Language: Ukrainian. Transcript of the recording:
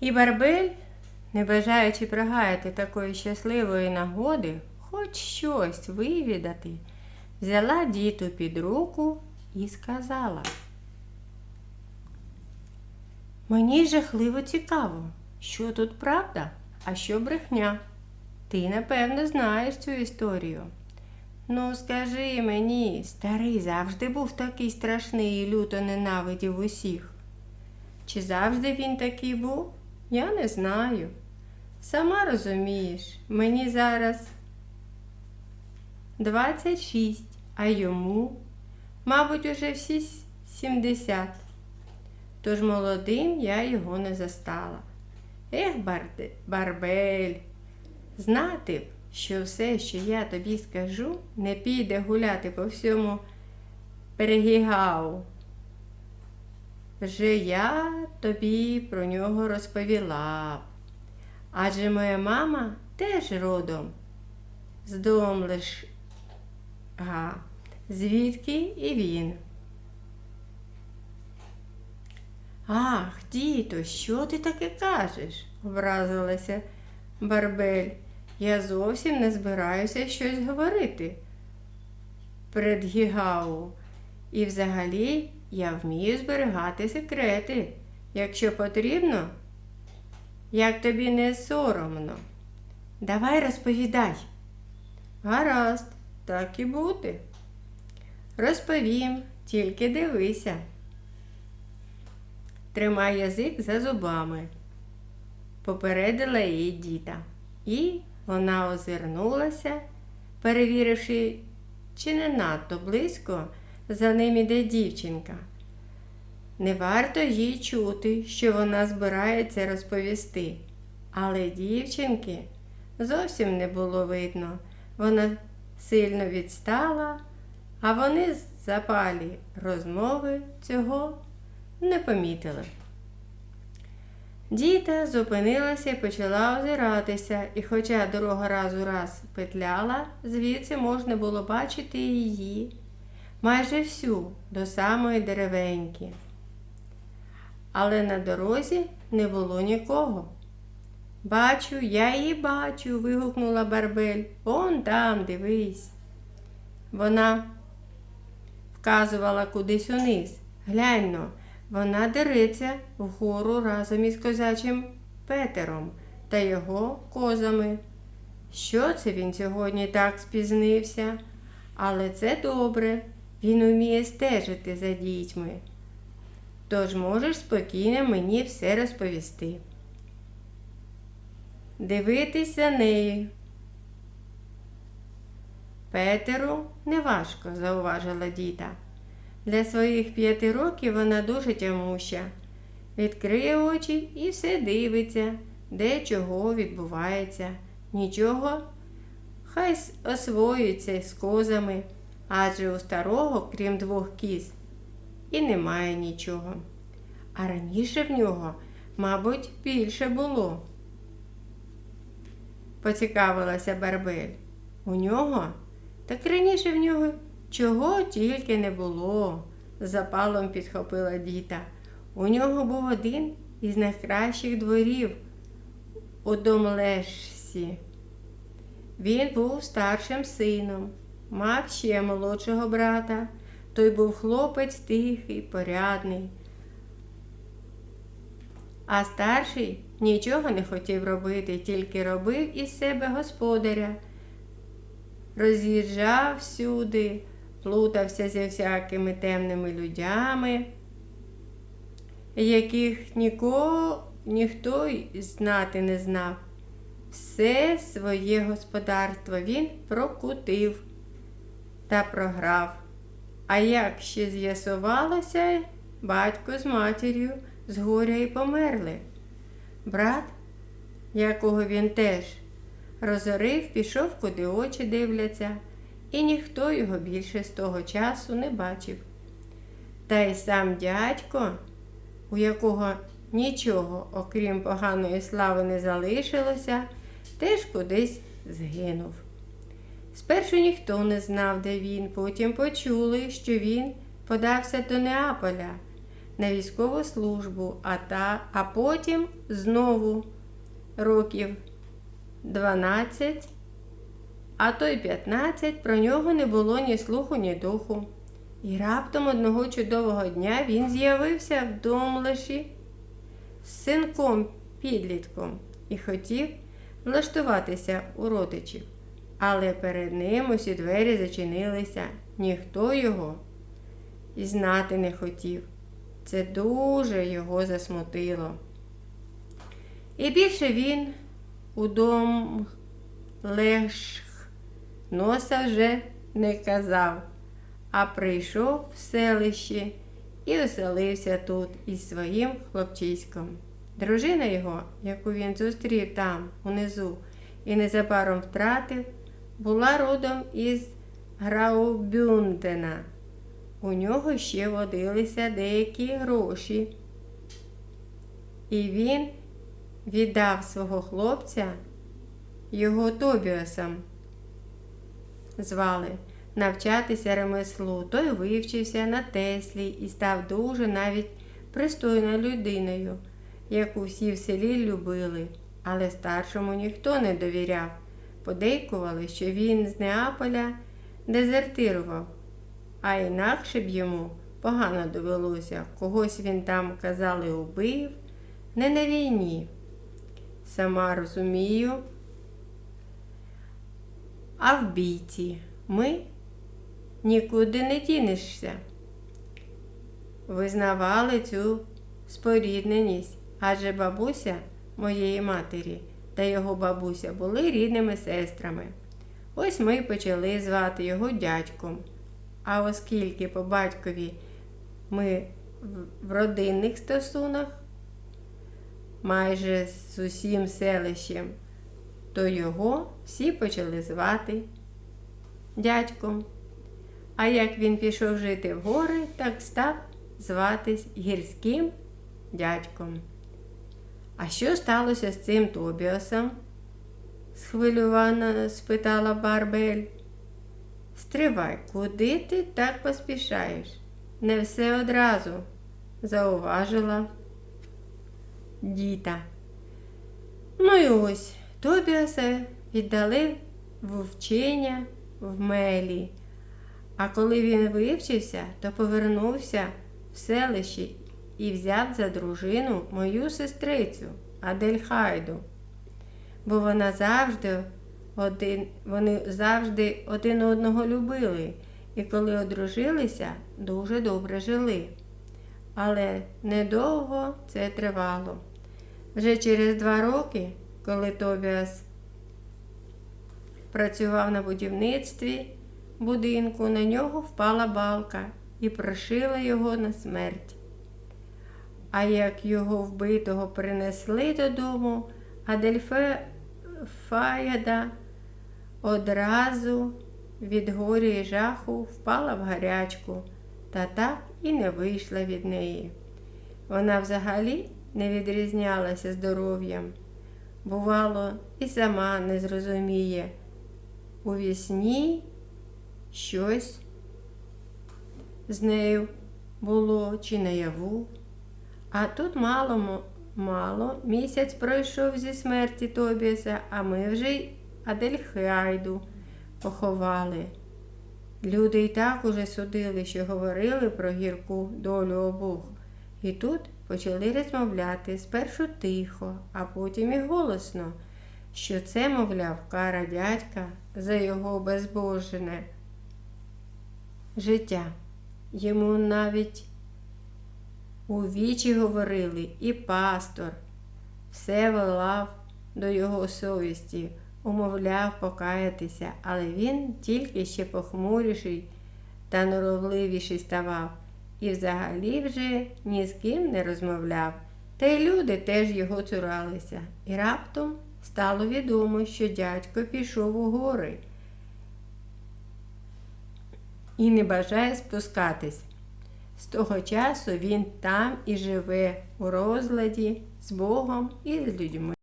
І Барбель, не бажаючи прогаяти такої щасливої нагоди, хоч щось вивідати, взяла діту під руку і сказала. Мені жахливо цікаво, що тут правда, а що брехня. Ти, напевно, знаєш цю історію. Ну, скажи мені, старий завжди був такий страшний і люто ненавидів усіх. Чи завжди він такий був? Я не знаю. Сама розумієш, мені зараз 26, а йому, мабуть, уже всі 70. Тож молодим я його не застала. Ех, Барде, Барбель, знати б, що все, що я тобі скажу, не піде гуляти по всьому Перегігау. Вже я тобі про нього розповіла. Адже моя мама теж родом з Домлиш. Га, звідки і він. Ах, діто, що ти таке кажеш? образилася Барбель. Я зовсім не збираюся щось говорити перед Гігау. І взагалі я вмію зберігати секрети, якщо потрібно, як тобі не соромно. Давай розповідай. Гаразд, так і буде. Розповім, тільки дивися. Тримай язик за зубами, попередила її діта. І вона озирнулася, перевіривши, чи не надто близько за ним іде дівчинка. Не варто їй чути, що вона збирається розповісти, але дівчинки зовсім не було видно. Вона сильно відстала, а вони з запалі розмови цього не помітили. Діта зупинилася і почала озиратися, і хоча дорога раз у раз петляла, звідси можна було бачити її майже всю до самої деревеньки. Але на дорозі не було нікого. Бачу, я її бачу. вигукнула Барбель. Он там, дивись. Вона вказувала кудись униз. Гляньно, вона дереться вгору разом із козачим Петером та його козами. Що це він сьогодні так спізнився? Але це добре, він уміє стежити за дітьми. Тож можеш спокійно мені все розповісти. Дивитись за нею. Петеру неважко, зауважила діта. Для своїх п'яти років вона дуже тямуща. Відкриє очі і все дивиться, де чого відбувається. Нічого, хай освоюється з козами, адже у старого, крім двох кіз, і немає нічого. А раніше в нього, мабуть, більше було. Поцікавилася Барбель. У нього? Так раніше в нього чого тільки не було, запалом підхопила діта. У нього був один із найкращих дворів у Домлешсі. Він був старшим сином, мав ще молодшого брата. Той був хлопець тихий, порядний. А старший нічого не хотів робити, тільки робив із себе господаря. Роз'їжджав всюди, плутався зі всякими темними людями, яких ніко, ніхто знати не знав. Все своє господарство він прокутив та програв. А як ще з'ясувалося, батько з матір'ю з горя й померли. Брат, якого він теж розорив, пішов, куди очі дивляться, і ніхто його більше з того часу не бачив. Та й сам дядько, у якого нічого, окрім поганої слави, не залишилося, теж кудись згинув. Спершу ніхто не знав, де він, потім почули, що він подався до Неаполя. на військову службу, а, та, а потім знову років 12, а то й 15 про нього не було ні слуху, ні духу. І раптом одного чудового дня він з'явився в домлеші з синком підлітком і хотів влаштуватися у родичів. Але перед ним усі двері зачинилися, ніхто його і знати не хотів. Це дуже його засмутило. І більше він у дом лешх носа вже не казав, а прийшов в селище і оселився тут із своїм хлопчиськом. Дружина його, яку він зустрів там, унизу, і незабаром втратив, була родом із Граубюндена. У нього ще водилися деякі гроші. І він віддав свого хлопця його Тобіасом звали навчатися ремеслу. Той вивчився на Теслі і став дуже навіть пристойною людиною, яку всі в селі любили, але старшому ніхто не довіряв. Подейкували, що він з Неаполя дезертирував, а інакше б йому погано довелося, когось він там, казали, убив, не на війні. Сама розумію, а в бійці ми нікуди не дінешся. Визнавали цю спорідненість, адже бабуся моєї матері та його бабуся були рідними сестрами. Ось ми почали звати його дядьком. А оскільки по батькові ми в- родинних стосунах, майже з усім селищем, то його всі почали звати дядьком. А як він пішов жити в гори, так став зватись гірським дядьком. А що сталося з цим Тобіасом? схвильовано спитала Барбель. Стривай, куди ти так поспішаєш? Не все одразу, зауважила діта. Ну і ось Тобіаса віддали в вчення в Мелі. А коли він вивчився, то повернувся в селище і взяв за дружину мою сестрицю Адельхайду. Бо вона завжди один, вони завжди один одного любили, і коли одружилися, дуже добре жили. Але недовго це тривало. Вже через два роки, коли Тобіас працював на будівництві будинку, на нього впала балка і прошила його на смерть. А як його вбитого принесли додому, Адельфаяда одразу від горя і жаху впала в гарячку та так і не вийшла від неї. Вона взагалі не відрізнялася здоров'ям. Бувало, і сама не зрозуміє. У вісні щось з нею було чи наяву. А тут мало мало місяць пройшов зі смерті Тобіаса, а ми вже й Адельхайду поховали. Люди й так уже судили, що говорили про гірку долю обох. І тут почали розмовляти спершу тихо, а потім і голосно, що це, мовляв, кара дядька за його безбожене життя. Йому навіть у вічі говорили, і пастор все волав до його совісті, умовляв покаятися, але він тільки ще похмуріший та норовливіший ставав, і взагалі вже ні з ким не розмовляв. Та й люди теж його цуралися. І раптом стало відомо, що дядько пішов у гори і не бажає спускатись. З того часу він там і живе у розладі з Богом і з людьми.